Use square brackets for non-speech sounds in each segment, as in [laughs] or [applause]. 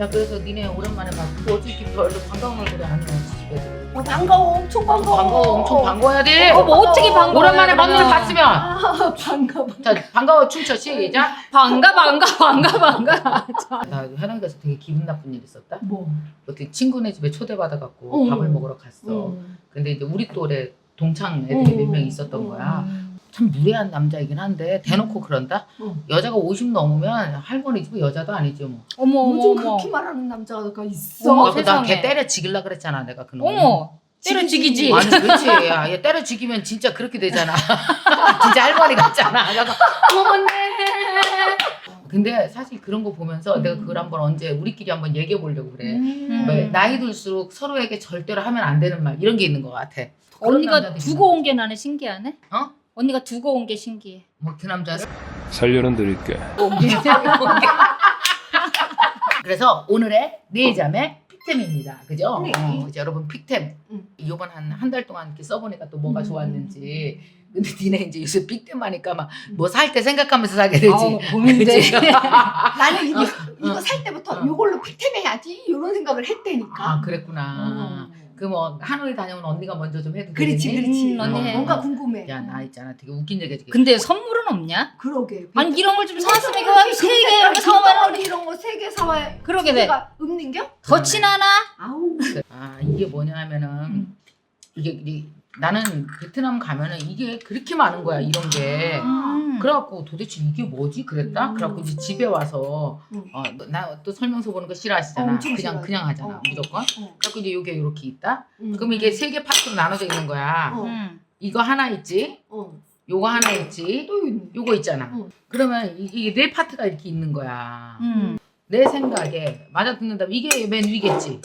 자 그래서 니네 오랜만에 봤어. 어제 이렇게 별로 반가운 얼굴이 안 나왔어 집에서. 어, 반가워 엄청 반가워. 반가워 엄청 반가워야 돼. 어, 뭐 어떻게 반가워? 오랜만에 언니를 봤으면. 아 반가워. 자 반가워 춤춰 시작. 반가 반가 반가 반가. 나 현황 가서 되게 기분 나쁜 일 있었다. 뭐? 어떻게 친구네 집에 초대받아갖고 어. 밥을 먹으러 갔어. 음. 근데 이제 우리 또래 동창 애들이 몇 명 있었던 거야. 참 무례한 남자이긴 한데 대놓고 그런다. 어. 여자가 50 넘으면 할머니 집은 여자도 아니지 뭐. 어머 어머 요즘 어머. 그렇게 말하는 남자가 있어. 어머, 그래서 나걔 세상에. 때려 죽일라 그랬잖아 내가 그놈. 어머. 때려 죽이지. 아니 그렇지. 야, 얘 때려 죽이면 진짜 그렇게 되잖아. [laughs] 진짜 할머니 같잖아. 어머네. 근데 사실 그런 거 보면서 내가 그걸 한번 언제 우리끼리 한번 얘기해 보려고 그래. 음. 왜 나이 들수록 서로에게 절대로 하면 안 되는 말 이런 게 있는 것 같아. 그런 언니가 남자들이 두고 온 게 나는 신기하네. 어? 언니가 두고 온 게 신기해. 뭐그 남자 살려는 드릴게. [laughs] 그래서 오늘의 네 자매 픽템입니다. 그죠? 네. 어, 이제 여러분 픽템. 음. 요번 한 한 달 동안 이렇게 써보니까 또 뭐가 음. 좋았는지. 근데 니네 이제 요새 픽템 하니까 막 뭐 살 때 생각하면서 사게 되지. 아우, 고민돼. 그치? [laughs] 나는 이거 어, 이거 어. 살 때부터 어. 이걸로 픽템해야지 이런 생각을 했다니까. 아 그랬구나. 어. 그뭐 하노이 다녀온 언니가 먼저 좀 해도 그렇지 되겠니? 그렇지. 음, 언니 어, 해. 뭔가 궁금해. 야 나 있잖아 되게 웃긴 얘기 해줄게. 근데 선물은 없냐? 그러게. 아니 이런 걸 좀 사왔으면 이거 세개 이렇게 사오면 덩어리 이런 거 세 개 사와야 그러게 돼. 내가 읊는겨? 더 친하나? 아우. 아 이게 뭐냐 하면은 음. 이게, 이게 나는 베트남 가면은 이게 그렇게 많은 거야 이런 게. 음. 그래갖고 도대체 이게 뭐지 그랬다. 음. 그래갖고 이제 집에 와서 음. 어, 나 또 설명서 보는 거 싫어하시잖아. 어, 엄청 그냥 싫어하지. 그냥 하잖아 어. 무조건. 어. 그래갖고 이제 요게 이렇게 있다. 음. 그럼 이게 세 개 파트로 나눠져 있는 거야. 어. 음. 이거 하나 있지. 어. 요거 하나 있지. 또 있네. 요거 있잖아. 어. 그러면 이- 이게 네 파트가 이렇게 있는 거야. 음. 내 생각에 맞아 듣는다면 이게 맨 위겠지.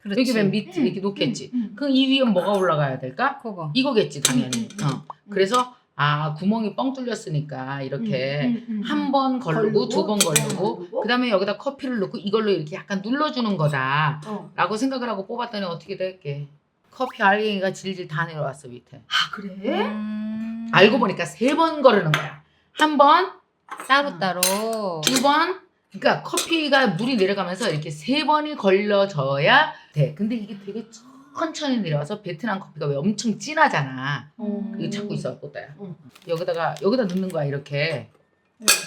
그렇지. 여기 맨밑 음. 이렇게 놓겠지. 음. 그럼 이 위에 뭐가 올라가야 될까? 그거. 이거겠지 당연히. 음, 음, 어. 그래서 아 구멍이 뻥 뚫렸으니까 이렇게 음, 음, 음. 한 번 걸르고 걸르고, 두번 두번 걸르고 걸르고. 그 다음에 여기다 커피를 넣고 이걸로 이렇게 약간 눌러주는 거다라고 어. 생각을 하고 뽑았더니 어떻게 될게 커피 알갱이가 질질 다 내려왔어 밑에 아 그래? 음. 알고 보니까 세번 거르는 거야 한 번 따로 따로. 두 번 그러니까 커피가 물이 내려가면서 이렇게 세 번이 걸려져야 돼 근데 이게 되게 천천히 내려와서 베트남 커피가 왜 엄청 진하잖아 어. 이거 찾고 있어 또따야 응. 여기다가 여기다 넣는 거야 이렇게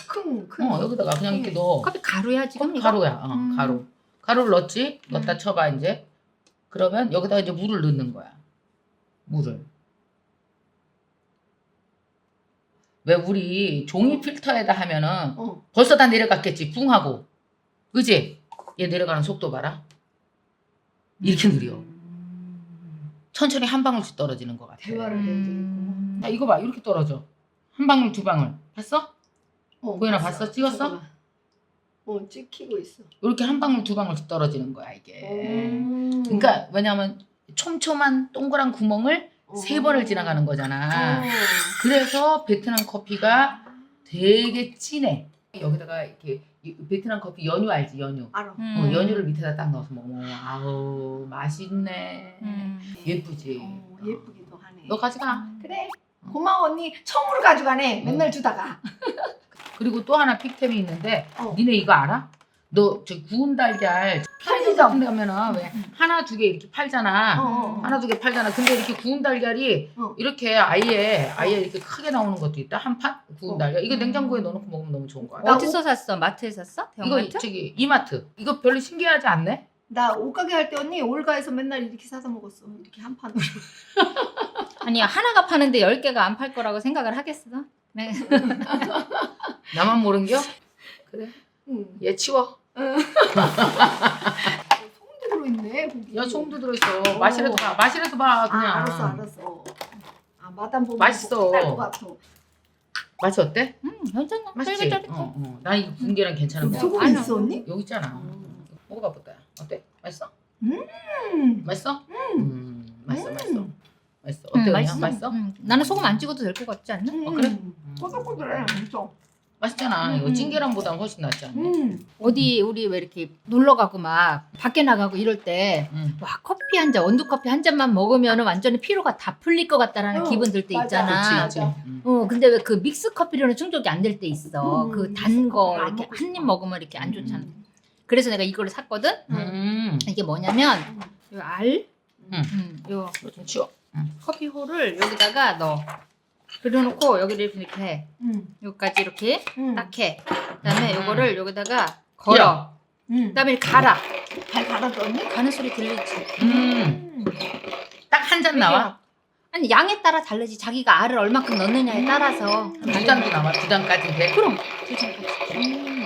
큰 큰. 어 여기다가 그냥 이렇게 넣어 커피 가루야 지금 이거? 가루야. 어, 음. 가루. 가루를 넣었지? 넣었다 쳐봐 이제. 그러면 여기다가 이제 물을 넣는 거야. 물을. 왜 우리 종이 필터에다 하면은 어. 벌써 다 내려갔겠지 붕 하고. 그지? 얘 내려가는 속도 봐라. 이렇게 느려. 천천히 한 방울씩 떨어지는 것 같아. 대화를 해야 되겠구나. 음. 야, 이거 봐 이렇게 떨어져. 한 방울 두 방울. 봤어? 어. 고현아 봤어? 찍었어? 잠깐만. 어 찍히고 있어. 이렇게 한 방울 두 방울씩 떨어지는 거야 이게. 음. 그러니까 왜냐면 촘촘한 동그란 구멍을 세 어. 번을 지나가는 거잖아. 어. 그래서 베트남 커피가 되게 진해. 여기다가 이렇게 이- 베트남 커피 연유 알지 연유. 알아. 음. 어, 연유를 밑에다 딱 넣어서 먹어. 아우 맛있네. 음. 예쁘지. 어, 예쁘기도 하네. 너 가져가. 그래. 고마워 언니. 처음으로 가져가네. 어. 맨날 주다가. 그리고 또 하나 픽템이 있는데 어. 니네 이거 알아? 너 저 구운 달걀 편의점 가면은 왜 하나 두 개 이렇게 팔잖아. 어, 어. 하나 두 개 팔잖아. 근데 이렇게 구운 달걀이 어. 이렇게 아예 아예 이렇게 크게 나오는 것도 있다. 한 판 구운 어. 달걀. 이거 음. 냉장고에 넣어놓고 먹으면 너무 좋은 거야. 나 어디서 샀어? 마트에서 샀어? 이거 대형마트? 저기 이마트. 이거 별로 신기하지 않네? 나 옷가게 할 때 언니 올가에서 맨날 이렇게 사서 먹었어. 이렇게 한 판으로. [laughs] 아니 하나가 파는데 열 개가 안 팔 거라고 생각을 하겠어? 네. [laughs] 나만 모른겨? [laughs] 그래. 응. 얘 치워. 고기. 야 송도 들어있어. 어. 마시라도 봐. 마시라도 봐. 그냥. 아 알았어 알았어. 아 마담 보면 맛있어. 날것 같아. 맛이 어때? 음, 괜찮아. 맛있지? 쫄깃쫄깃해. 어, 어. 나 이거 계란 괜찮은 거. 소금 아니야. 있어 언니? 여기 있잖아. 음. 먹어봐 보다. 어때? 맛있어? 음. 맛있어? 음. 맛있어 음. 맛있어. 맛있어. 음, 어때? 맛있어. 맛있어? 맛있어? 음, 나는 소금 안 찍어도 될 것 같지 않나? 음. 어, 그래? 꼬들꼬들해 엄청. 맛있잖아. 이거 음. 찐계란보다 훨씬 낫지 않니? 음. 어디 우리 왜 이렇게 놀러 가고 막 밖에 나가고 이럴 때 음. 와 커피 한 잔, 원두 커피 한 잔만 먹으면 완전히 피로가 다 풀릴 것 같다라는 어, 기분 들 때 맞아. 있잖아. 그치, 그치. 음. 어 근데 왜 그 믹스 커피로는 충족이 안 될 때 있어. 음, 그 단 거 안 이렇게 먹고 한 입 싶어. 먹으면 이렇게 안 좋잖아. 음. 그래서 내가 이거를 샀거든. 음. 이게 뭐냐면 요 알, 음. 음, 요 이거 좀 치워. 커피홀을 여기다가 넣어. 그려놓고 여기를 이렇게 해. 응. 여기까지 이렇게 응. 딱 해. 그다음에 음. 요거를 여기다가 걸어. 야. 응. 그다음에 갈아. 잘 갈아줬니? 가는 소리 들리지. 음. 딱 한 잔 나와? 아니 양에 따라 다르지. 자기가 알을 얼마큼 넣느냐에 따라서. 두 잔도 나와? 두 잔까지 돼? 그럼 두 잔까지. 음.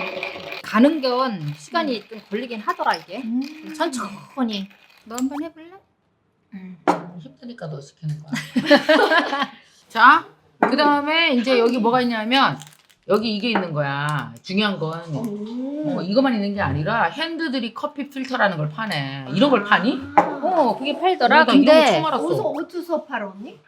가는 건 시간이 좀 걸리긴 하더라 이게. 음. 천천히. 너 한 번 해볼래? 음. 힘드니까 너 시키는 거야. [laughs] 자, 그 다음에 이제 여기 뭐가 있냐면 여기 이게 있는 거야. 중요한 건 어, 오. 이것만 있는 게 아니라 핸드들이 커피 필터라는 걸 파네. 이런 걸 파니? 어 그게 팔더라. 나 이런 거 근데 처음 알았어. 어디서 어디서 팔았니?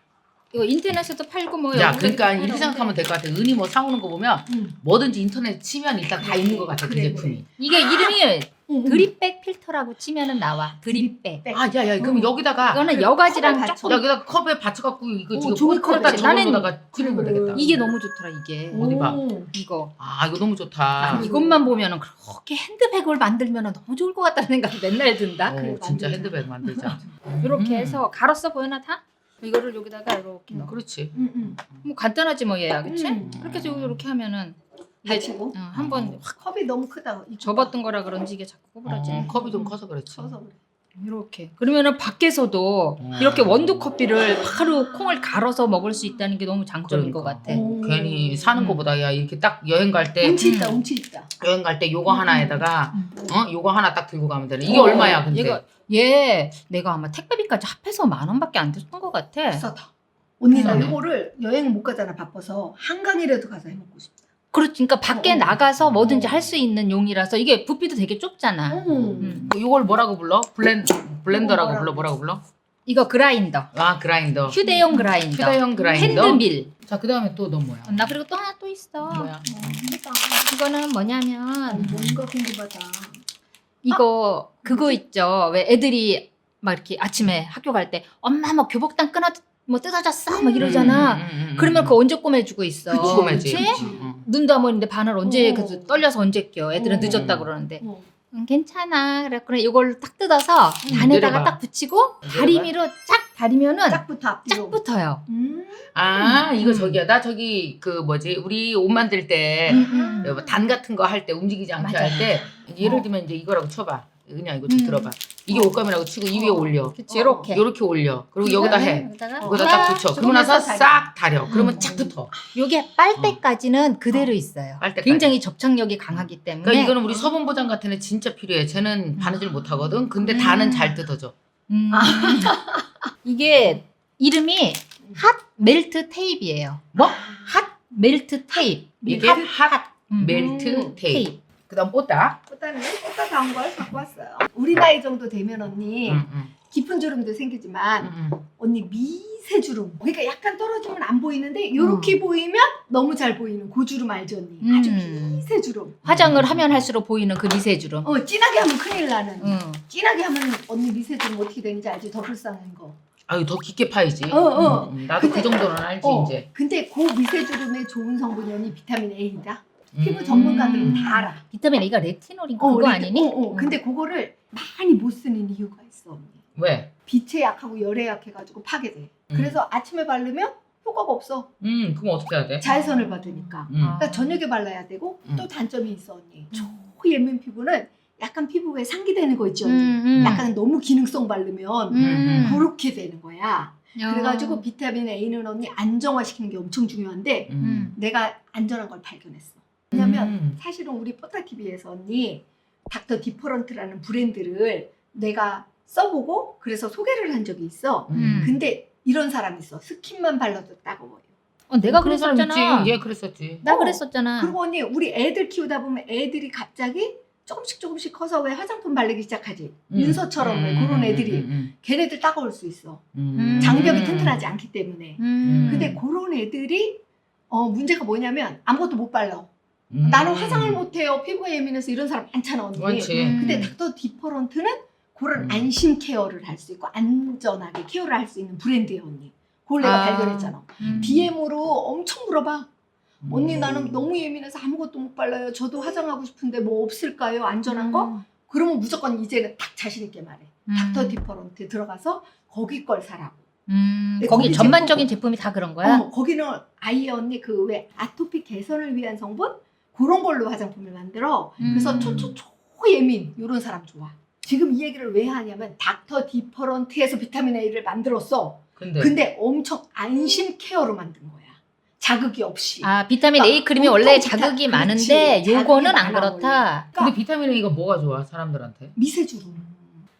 이거 인터넷에도 팔고 뭐 야, 여기저기 그러니까 팔아. 이렇게 생각하면 될 것 같아. 은이 뭐 사오는 거 보면 응. 뭐든지 인터넷 치면 일단 다 있는 것 같아. 그 그래, 제품이. 이게 이름이 응. 드립백 필터라고 치면은 나와. 드립백. 백. 아, 야, 야, 그럼 응. 여기다가 이거는 여과지랑 컵에 조금 여기다 컵에 받쳐갖고 이거 오, 지금 종이 컵에 컵에다 나는 저걸로다가 끓이면 그래. 되겠다. 이게 너무 좋더라 이게. 어디 봐. 오. 이거. 아, 이거 너무 좋다. 음. 이것만 보면은 그렇게 핸드백을 만들면 너무 좋을 것 같다는 생각이 맨날 든다. 어, 그래, 진짜 만들자. 핸드백 만들자. [laughs] 이렇게 음. 해서 갈았어 보이나 다? 이거를 여기다가 이렇게 음, 넣어. 그렇지. 응, 응. 뭐 간단하지 뭐 얘야, 그치? 음. 그렇게 해서 이렇게 하면은 이게 받치고. 어, 한번 확 컵이 너무 크다. 이거 접었던 거라 그런지 이게 자꾸 구부러지네. 어, 컵이 좀 커서 그렇지. 쳐서 그래. 이렇게. 그러면은 밖에서도 음. 이렇게 원두 커피를 바로 콩을 갈아서 먹을 수 있다는 게 너무 장점인 그러니까. 것 같아. 오. 괜히 사는 음. 거보다 야 이렇게 딱 여행 갈때 운치 있다, 운치 있다. 여행 갈 때 요거 음. 하나에다가 음. 어 요거 하나 딱 들고 가면 되네. 이게 어, 얼마야 근데? 얘가 얘 내가 아마 택배비까지 합해서 만 원밖에 안 됐던 것 같아. 비싸다. 언니 나 비싸네. 이거를 여행 못 가잖아 바빠서 한강이라도 가서 해 먹고 싶다. 그렇지. 그러니까 밖에 어, 어. 나가서 뭐든지 어. 할수 있는 용이라서 이게 부피도 되게 좁잖아. 음. 음. 요걸 뭐라고 불러? 블렌 블렌더라고 불러 뭐라고 불러? 이거 그라인더. 아 그라인더. 휴대용 그라인더. 휴대용 그라인더. 핸드밀. 자 그다음에 또 너 뭐야? 나 그리고 또 하나 또 있어. 뭐야? 어. 이거는 어, 뭐냐면 뭔가 궁금하다. 이거 그거 있죠. 왜 애들이 막 이렇게 아침에 학교 갈 때 엄마 뭐 교복당 끊어 뭐 뜯어졌어 막 이러잖아. 음, 음, 음, 음, 그러면 음. 그거 언제 꼬매주고 있어. 그치, 궁금하지. 그치? 음, 음. 눈도 안 보이는데 바늘 언제 어. 그 떨려서 언제 껴. 애들은 어. 늦었다 그러는데. 어. 응, 괜찮아. 그래 그래 이걸 딱 뜯어서 음, 단에다가 내려봐. 딱 붙이고. 다리미로 쫙 다리면은 짝부터 쫙 앞뒤로. 붙어요. 음. 아 이거 음. 저기야 나 저기 그 뭐지 우리 옷 만들 때 음, 음. 단 같은 거 할 때 움직이지 않게 맞아. 할때 예를 어. 들면 이제 이거라고 쳐봐. 그냥 이거 좀 음. 들어봐. 이게 옷감이라고 치고 이 위에 어. 올려. 그치 이렇게. 요렇게 올려. 그리고 여기다 해. 여기다가 여기다 딱싹 붙여. 좀 그러고 나서. 싹 다려. 그러면 음. 착 붙어. 요게 빨대까지는 그대로 있어요. 빨대까지. 굉장히 접착력이 강하기 때문에 그러니까 이거는 우리 서본 보장 같은 애 진짜 필요해. 쟤는 바느질 못 하거든. 근데 음. 다는 잘 뜯어져. 음. [laughs] 이게 이름이 핫 멜트 테이프예요. 뭐? 핫 멜트 테이프. 이게 핫, 핫 음. 멜트 테이프. 그다음 뽀따. 꽃다는 꽃다 다운 걸 갖고 왔어요. 우리 나이 정도 되면 언니 응, 응, 깊은 주름도 생기지만 응, 응. 언니 미세 주름. 그러니까 약간 떨어지면 안 보이는데 이렇게 보이면 너무 잘 보이는 고주름 알죠 언니? 아주 음. 미세 주름. 화장을 하면 할수록 보이는 그 미세주름. 어 진하게 하면 큰일 나는. 응. 진하게 하면 언니 미세 주름 어떻게 되는지 알지? 더 불쌍한 거. 아유 더 깊게 파이지. 어, 어. 응, 응. 나도 그 근데- 정도는 알지 어. 이제. 근데 그 미세 주름에 좋은 성분이 언니 비타민 A다. 피부 음. 전문가들은 다 알아. 비타민 A가 레티놀인가 어, 그거 우리- 아니니? 어, 어. 근데 그거를 많이 못 쓰는 이유가 있어 언니. 왜? 빛에 약하고 열에 약해가지고 파괴돼. 음. 그래서 아침에 바르면 효과가 없어. 음 그럼 어떻게 해야 돼? 자외선을 받으니까. 음. 아. 그러니까 저녁에 발라야 되고 음. 또 단점이 있어 언니. 초예민 피부는 약간 피부에 상기되는 거 있죠 언니. 음, 음. 약간 너무 기능성 바르면 음. 그렇게 되는 거야. 야. 그래가지고 비타민 A는 언니 안정화시키는 게 엄청 중요한데 음. 내가 안전한 걸 발견했어. 왜냐면 음. 사실은 우리 포타TV에서 언니 닥터 디퍼런트라는 브랜드를 내가 써보고 그래서 소개를 한 적이 있어. 음. 근데 이런 사람이 있어. 스킨만 발라도 따가워요. 어, 내가 그런 사람 그랬었잖아. 있지. 얘 그랬었지. 나 어. 그랬었잖아. 그리고 언니 우리 애들 키우다 보면 애들이 갑자기 조금씩 조금씩 커서 왜 화장품 바르기 시작하지? 음. 윤서처럼 왜 음, 그런 음, 애들이 음, 걔네들 따가울 수 있어. 음, 음. 장벽이 튼튼하지 않기 때문에. 음. 근데 그런 애들이 어 문제가 뭐냐면 아무것도 못 발라. 음. 나는 화장을 못해요. 피부가 예민해서 이런 사람 많잖아 언니. 많지. 음. 근데 닥터 디퍼런트는 그런 음. 안심 케어를 할 수 있고 안전하게 케어를 할 수 있는 브랜드예요 언니. 그걸 내가 아. 발견했잖아. 음. DM으로 엄청 물어봐. 언니 음. 나는 너무 예민해서 아무것도 못 발라요. 저도 화장하고 싶은데 뭐 없을까요? 안전한 거? 음. 그러면 무조건 이제는 딱 자신 있게 말해. 음. 닥터 디퍼런트 들어가서 거기 걸 사라고. 음, 네, 거기 거기 전반적인 제품이 다 그런 거야? 어, 거기는 아이 언니 그 왜 아토피 개선을 위한 성분 그런 걸로 화장품을 만들어. 그래서 음. 초초초 예민 이런 사람 좋아. 지금 이 얘기를 왜 하냐면 닥터 디퍼런트에서 비타민 A를 만들었어. 근데 근데 엄청 안심 케어로 만든 거야. 자극이 없이. 아 비타민 그러니까 A 크림이 보통 원래 비타- 자극이 그렇지. 많은데 자극이 요거는 안 많아 그렇다. 근데 비타민 A가 뭐가 좋아 사람들한테? 미세주름.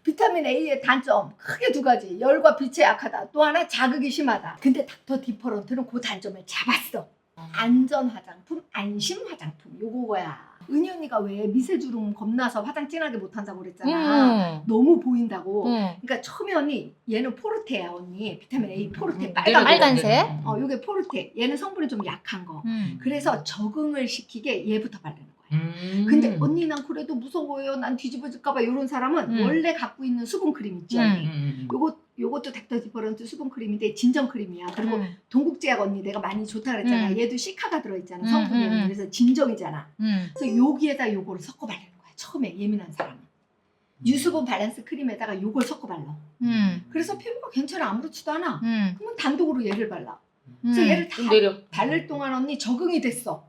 비타민 A의 단점 크게 두 가지. 열과 빛에 약하다. 또 하나 자극이 심하다. 근데 닥터 디퍼런트는 그 단점을 잡았어. 안전 화장품, 안심 화장품. 요거야. 은희 언니가 왜 미세주름 겁나서 화장 진하게 못 한다고 그랬잖아. 음. 너무 보인다고. 음. 그러니까 처음에 언니 얘는 포르테야 언니. 비타민 A 포르테 음, 빨간 거. 빨간색? 어, 요게 포르테. 얘는 성분이 좀 약한 거. 음. 그래서 적응을 시키게 얘부터 바르는. 음. 근데 언니 난 그래도 무서워요. 난 뒤집어질까봐 이런 사람은 음. 원래 갖고 있는 수분 크림 있지 음. 언니. 음, 음, 요거 요것도 닥터 디퍼런트 수분 크림인데 진정 크림이야. 그리고 음. 동국제약 언니 내가 많이 좋다 그랬잖아. 음. 얘도 시카가 들어있잖아. 음, 성분이 음, 음. 그래서 진정이잖아. 음. 그래서 여기에다 요거를 섞어 바르는 거야. 처음에 예민한 사람은 유수분 밸런스 크림에다가 요걸 섞어 발라. 음. 그래서 피부가 괜찮아 아무렇지도 않아. 음. 그러면 단독으로 얘를 발라. 그래서 음. 얘를 다좀 내려. 바를 동안 언니 적응이 됐어.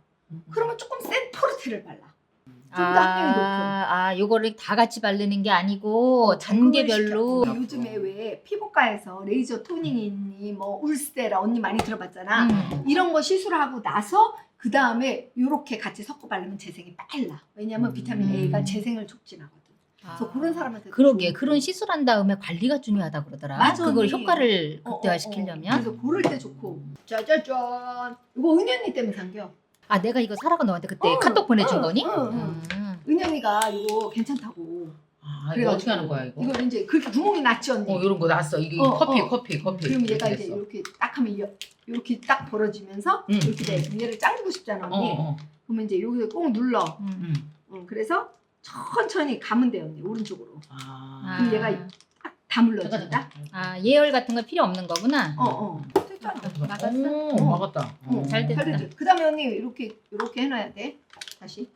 그러면 조금 센 포르테를 발라. 좀더 아, 함량이 높은. 아, 요거를 다 같이 바르는 게 아니고 단계별로. 적응을 시켜. 요즘에 왜 피부과에서 레이저 토닝이 있니, 뭐 울세라 언니 많이 들어봤잖아. 음. 이런 거 시술하고 나서 그 다음에 요렇게 같이 섞어 바르면 재생이 빨라. 왜냐면 음. 비타민 A가 재생을 촉진하거든. 그래서 아. 그런 사람한테 그러게 그런 시술한 다음에 관리가 중요하다 그러더라. 맞아, 그걸 언니. 효과를 어, 어, 극대화시키려면. 어. 그래서 고를 때 좋고. 짜자잔. 이거 언니 때문에 산겨. 아 내가 이거 사라고 너한테 그때 응, 카톡 보내준 응, 거니? 응, 응. 음. 언니가 이거 괜찮다고. 아, 이거 어떻게 하는 거야 이거? 이거 이제 그렇게 구멍이 났지 언니. 어 이런 거 났어. 이게 어, 커피, 어. 커피, 커피. 그럼 얘가 이렇게 이제 됐어. 이렇게 딱 하면 이- 이렇게 딱 벌어지면서 응, 이렇게 돼. 얘를 자르고 싶잖아 어, 언니. 어. 그러면 이제 여기서 꼭 눌러. 음. 음. 응, 그래서 천천히 가면 돼 언니 오른쪽으로. 아. 그럼 얘가 다 물러진다. 잠깐. 아 예열 같은 거 필요 없는 거구나. 어 어. 됐잖아. 막았어? 오, 어. 막았다. 어, 잘 됐다. 그다음에 언니 이렇게 이렇게 해놔야 돼. 다시.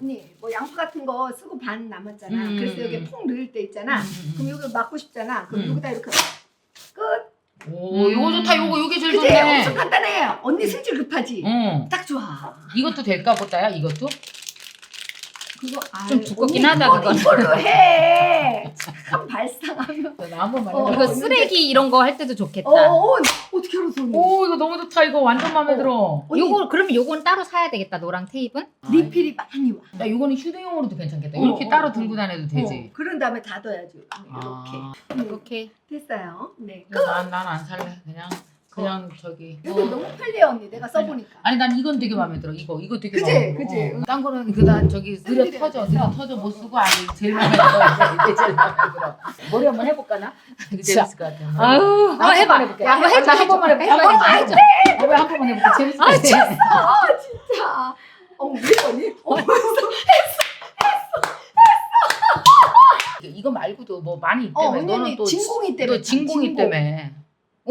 언니 뭐 양파 같은 거 쓰고 반 남았잖아. 음. 그래서 여기 퐁 넣을 때 있잖아. 음, 음, 음. 그럼 여기 막고 싶잖아. 그럼 음. 여기다 이렇게 끝. 오, 요거 좋다. 요거 요게 제일? 좋네. 엄청 간단해. 언니 승질 급하지. 어. 딱 좋아. 이것도 될까 보다야 이것도? 그거 아, 좀 두껍긴 하다, 그건. 이걸로 해. 참 발상하면. 나 한번 어, 이거 어, 쓰레기 이런 거 할 때도 좋겠다. 어, 어, 어떻게 알았어 언니? 오 이거 너무 좋다. 이거 완전 마음에 어. 들어. 언니, 요거 그러면 요건 따로 사야 되겠다. 노랑 테이프는? 리필이 많이 와. 야 이거는 휴대용으로도 괜찮겠다. 어, 이렇게 어, 따로 어. 들고 다녀도 어, 되지. 그런 다음에 닫아야지. 이렇게. 아. 음, 오케이. 됐어요. 네. 난난 안 살래. 그냥 그냥 저기. 이거 너무 편리해 언니. 내가 써보니까. 아니 난 이건 되게 마음에 들어. 이거 이거 되게 그치, 마음에 들어. 그치. 어. 딴 거는 그다 저기 느려 터져. 느려 터져 못 쓰고 아니 제일 마음에 들어. 이게 제일 마음에 들어. 머리 한번 해볼까나? 이거 재밌을 것 같아. 아유, 나 어, 해봐. 해볼게. 야, 한번 해봐. 나한 번만 해볼게. 해봐, 해봐, 해봐. 머리 한 번만 해볼게. 재밌을 것 아, 같아. 자, 어, 왜 언니? 어, 이거 말고도 뭐 많이 있 어, 언니, 너는 또 진공이 때문에. 너 진공이 진공. 때문에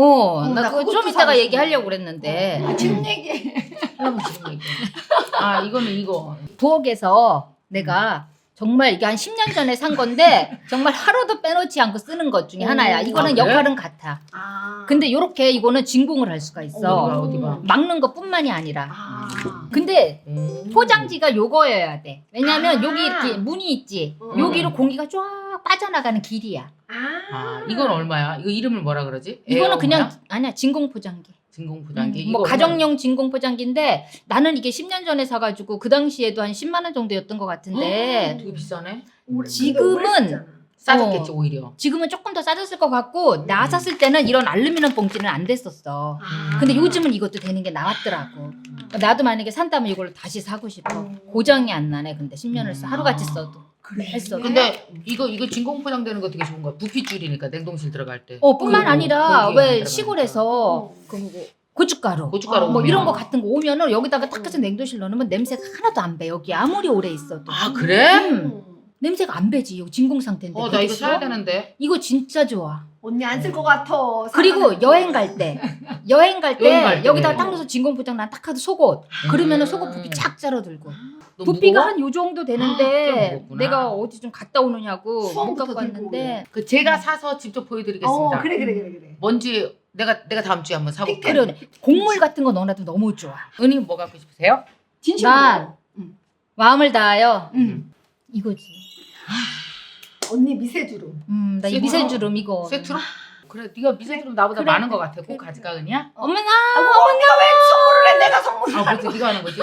어, 어, 나 나 그거 좀 그것도 이따가 사고 얘기하려고 싶어. 그랬는데. 아, 지금 얘기. 그러면 지금 얘기해. 아 이거는 이거 부엌에서 내가 정말 이게 한 10년 전에 산 건데 정말 하루도 빼놓지 않고 쓰는 것 중에 하나야. 오. 이거는 아, 그래? 역할은 같아. 아. 근데 요렇게 이거는 진공을 할 수가 있어. 어디가, 어디 봐. 막는 것뿐만이 아니라. 아. 근데 음. 포장지가 요거여야 돼. 왜냐면 아. 여기 이렇게 문이 있지. 음. 여기로 공기가 쫙 빠져나가는 길이야. 아. 아 이건 얼마야? 이거 이름을 뭐라 그러지? 이거는 에어 그냥? 아니야 진공 포장기. 진공 포장기. 음, 뭐 가정용 진공 포장기인데 나는 이게 10년 전에 사가지고 그 당시에도 한 10만 원 정도였던 것 같은데 되게 비싸네. 지금은-. 싸졌겠지 어. 오히려. 지금은 조금 더 싸졌을 것 같고 나 샀을 때는 이런 알루미늄 봉지는 안 됐었어. 아. 근데 요즘은 이것도 되는 게 나왔더라고. 나도 만약에 산다면 이걸 다시 사고 싶어. 음. 고정이 안 나네. 근데 10년을 써. 하루같이 써도. 그래. 했어. 근데 이거 이거 진공 포장되는 거 되게 좋은 거야. 부피 줄이니까 냉동실 들어갈 때. 어, 뿐만 그리고 아니라 왜 들어가니까. 시골에서 어. 그 뭐, 고춧가루 고춧가루 뭐 오면. 이런 거 같은 거 오면은 여기다가 딱 해서 냉동실 넣으면 냄새가 하나도 안 배. 여기 아무리 오래 있어도. 아 그래? 음. 냄새가 안 배지. 이거 진공 상태인데. 어, 나 그게 이거 싫어? 사야 되는데. 이거 진짜 좋아. 언니 안 쓸 것 같아. 그리고 여행 갈 때, 여행 갈 때 여행 갈 때. 여기다가 딱 넣어서 진공 포장 난 딱 하도 속옷. 그러면은 음. 속옷 부피 쫙 잘라들고. 너 부피가? 한 요 정도 아, 꽤 되는데 무겁구나. 내가 어디 좀 갔다 오느냐고 못 수원부터 갖고 들고 왔는데 그 제가 사서 직접 보여드리겠습니다. 어 그래 그래 그래 그래. 뭔지 내가 내가 다음 주에 한번 사볼게. 그래 곡물 같은 거 넣어놔도 너무 좋아. 은희 뭐 갖고 싶으세요? 진심으로. 난 응. 마음을 다하여 응. 이거지. 언니 미세주름. 음, 나 이 세트로? 미세주름 이거. 세트로? 그래, 네가 미세주름 나보다 그래, 많은 것 그래, 같아. 꼭 그래. 가져가 은희야? 어머나 아이고 언니가 왜 선물을 해? 내가 선물을 아, 그렇지. 네가 하는 거지.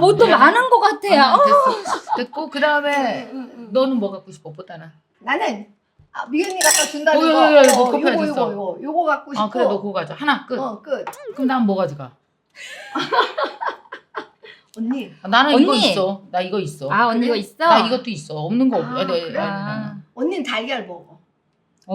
뭐 또 많은 것 같아. 아, 어? 됐어. 됐고 그 다음에 응, 응, 응. 너는 뭐 갖고 싶어? 보다는. 나는 아, 미연이 갖다 준다는 어, 거. 야, 이거 어, 커피가 요거. 요거 요거 요거 갖고 싶어. 아 그래 너 그거 가져. 하나 끝. 어 끝. 그럼 난 뭐 가져가? [laughs] 언니 아, 나는 이거 언니. 있어. 나 이거 있어. 아 언니 그래? 이거 있어? 나 이것도 있어. 없는 거 없. 아, 네, 그래? 아니, 나는. 언니는 달걀 먹어.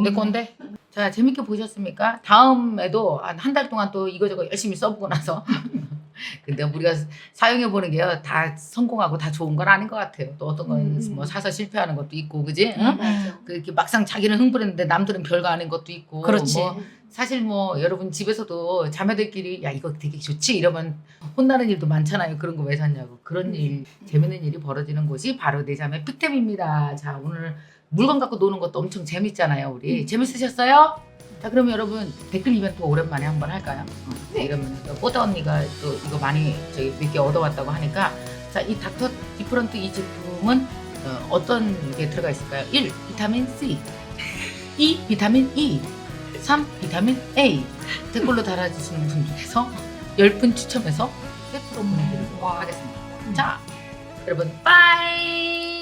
내 건데. 자 재밌게 보셨습니까? 다음에도 한 한 달 동안 또 이거저거 열심히 써보고 나서 [laughs] 근데 우리가 사용해 보는 게요 다 성공하고 다 좋은 건 아닌 것 같아요. 또 어떤 건 음. 뭐 사서 실패하는 것도 있고 그지? 응? 맞아. 그 이렇게 막상 자기는 흥분했는데 남들은 별거 아닌 것도 있고 그렇지. 뭐 사실 뭐 여러분 집에서도 자매들끼리 야 이거 되게 좋지 이러면 혼나는 일도 많잖아요. 그런 거 왜 샀냐고 그런 일 재밌는 일이 벌어지는 곳이 바로 내 자매 픽템입니다. 자 오늘 물건 갖고 노는 것도 엄청 재밌잖아요. 우리 재밌으셨어요? 자 그러면 여러분 댓글 이벤트 오랜만에 한번 할까요? 어, 네. 이러면 또 뽀다 언니가 또 이거 많이 저기 몇 개 얻어왔다고 하니까 자 이 닥터 디프런트 이 제품은 어, 어떤 게 들어가 있을까요? 1. 비타민 C 2. 비타민 E 3. 비타민 A 댓글로 달아주시는 분 중에서 10분 추첨해서 세트로 보내드리도록 하겠습니다. 자 여러분 빠이